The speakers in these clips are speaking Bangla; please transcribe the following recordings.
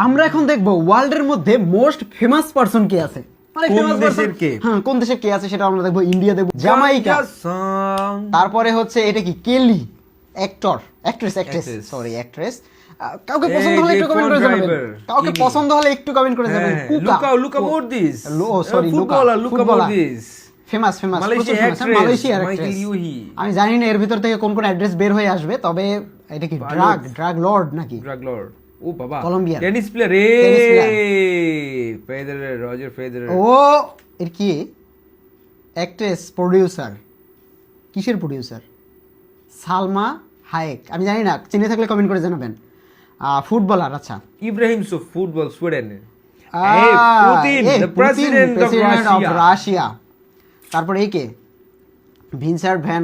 আমরা এখন দেখব ওয়ার্ল্ডের মধ্যে মোস্ট ফেমাস পারসন কে আছে। মানে কোন famous person- দেশের কে? হ্যাঁ কোন দেশের কে আছে সেটা আমরা দেখব ইন্ডিয়া দেখব। জামাইকা তারপরে হচ্ছে এটা কি? কেলি actor actress actress sorry actress কাউকে পছন্দ হলে একটু কমেন্ট করে জানাবেন কাউকে পছন্দ হলে একটু কমেন্ট করে হ্যাঁ, লুকা লুকা মোরদিস ও সরি লুকা লুকা মোরদিস ফেমাস ফেমাস মালয়েশিয়ার আমি জানি না এর ভিতর থেকে কোন কোন অ্যাড্রেস বের হয়ে আসবে তবে এটা কি ড্রাগ ড্রাগ লর্ড নাকি? ড্রাগ লর্ড ও বাবা Colombian. Tennis player player. Federer Roger Federer ও এর কি? অ্যাক্ট্রেস প্রোডিউসার কিসের প্রোডিউসার সালমা হায়েক। আমি জানি না চিনে থাকলে কমেন্ট করে জানাবেন। ফুটবলার আচ্ছা। Ibrahim so football Sweden ah, এই পুতিন এই the Putin, president of president of Russia তারপরে এই কে? Vincent van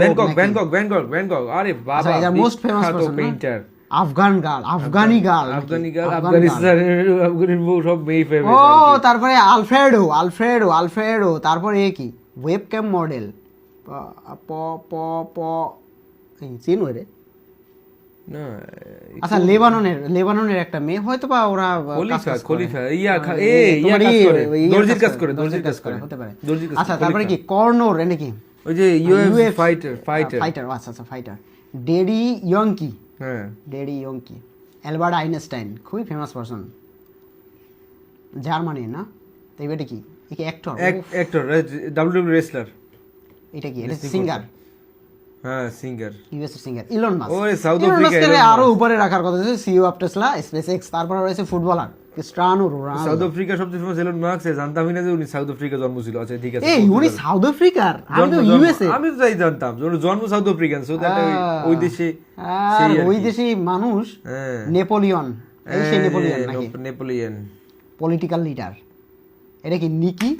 Bangkok Bangkok Bangkok Bangkok আরে বাবা আচ্ছা, বিখ্যাত person, না? Painter Afghan girl Afghani girl Afghani girl আফগানিস্তানের আফগানির বউ সব মেয়ে ও ফেভারিট তারপরে আলফ্রেডো আলফ্রেডো আলফ্রেডো তারপরে এ কি? ওয়েব ক্যাম মডেল প প প। চিনো রে আচ্ছা লেবাননের লেবাননের একটা মেয়ে হয়তো বা ওরা খলিফা খলিফা ইয়া এ ইয়া কাজ করে দর্জির কাজ করে দর্জির কাজ করে হতে পারে। আচ্ছা তারপরে কি। কর্নোর এনে কি? ওই যে ইউএফ ফাইটার ফাইটার ফাইটার আচ্ছা আচ্ছা ফাইটার ডেডি ইয়ংকি। হ্যাঁ। Daddy Yankee. অ্যালবার্ট আইনস্টাইন খুবই ফেমাস পারসন জার্মানি না? তো এটা কি? এটা অ্যাক্টর অ্যাক্টর ডাব্লিউডব্লিউ রেসলার এটা কি? এটা সিঙ্গার হ্যাঁ singer US singer Elon Musk ওরে, ইলন Africa, আরও উপরে রাখার কথা সিইও অফ টেসলা স্পেসএক্স তারপরে রয়েছে ফুটবলার ক্রিস্টিয়ানো সাউথ রোনালদো আফ্রিকার সবচেয়ে ফেমাস এলন মার্কস জানতামই না যে উনি সাউথ আফ্রিকা জন্ম ছিল। আচ্ছা ঠিক আছে এই উনি সাউথ আফ্রিকার? আমি তো ইউএসএ আমি তো তাই জানতাম যে ওর জন্ম সাউথ আফ্রিকান সো দ্যাট ওই দেশে আর ওই। দেশি মানুষ হ্যাঁ। নেপোলিয়ন এই সেই নেপোলিয়ন নাকি? নেপোলিয়ন। পলিটিক্যাল লিডার এটা কি নিকি?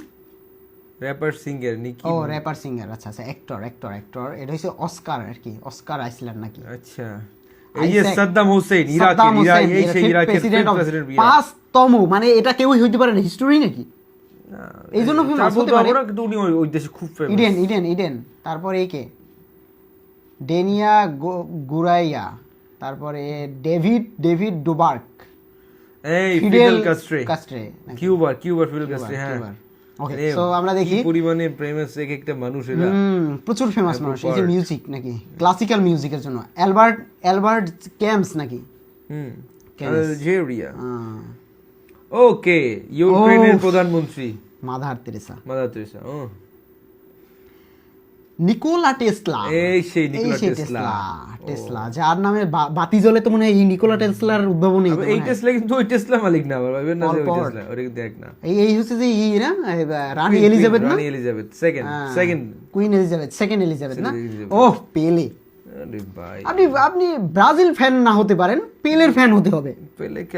র্যাপার সিঙ্গার নিকি ও র্যাপার সিঙ্গার আচ্ছা আচ্ছা অ্যাক্টর অ্যাক্টর অ্যাক্টর এটা হচ্ছে অস্কার আর কি অস্কার আইসল্যান্ড নাকি? আচ্ছা। এই যে। সাদ্দাম হোসেন ইরাকের ইরাকের president of- পাঁচতম মানে এটা কেউই হইতে পারে না হিস্টোরি নাকি? এই জন্য famous হতে পারে। কিন্তু উনি ওই- দেশে খুব ফেমাস ইডেন ইডেন ইডেন। তারপর এই কে? ডেনিয়া গুরাইয়া। তারপরে ডেভিড ডেভিড ডুবার্ক। এই ফিডেল কাস্ট্রে কাস্ট্রে কিউবার কিউবার ফিডেল কাস্ট্রে হ্যাঁ। আরে, so আমরা দেখি। পরিমাণে প্রেমাস এক একটা মানুষ এরা। হুম প্রচুর ফেমাস মানুষ। এই যে মিউজিক নাকি? ক্লাসিক্যাল মিউজিকের জন্য। অ্যালবার্ট অ্যালবার্ট ক্যাম্পস নাকি? হুম. আলজেরিয়া। আহ, ওকে ইউক্রেনের প্রধানমন্ত্রী। Mother Teresa. মাদার তেরেসা ও। Nikola Tesla. এই সেই নিকোলা টেসলা। টেসলা যার নামে বাতি জ্বলে তো মনে হয় এই নিকোলা টেসলার উদ্ভাবনী এই টেসলা কিন্তু ওই টেসলা মালিক না আবার ভাবেন না ওই টেসলা কিন্তু এক না। এই এই হচ্ছে যে ই না রানী এলিজাবেথ না? রানী Elizabeth second second queen Elizabeth second Elizabeth না? ওহ পেলে ভাই। আপনি আপনি ব্রাজিল ফ্যান না হতে পারেন পেলের ফ্যান হতে হবে। পেলে কি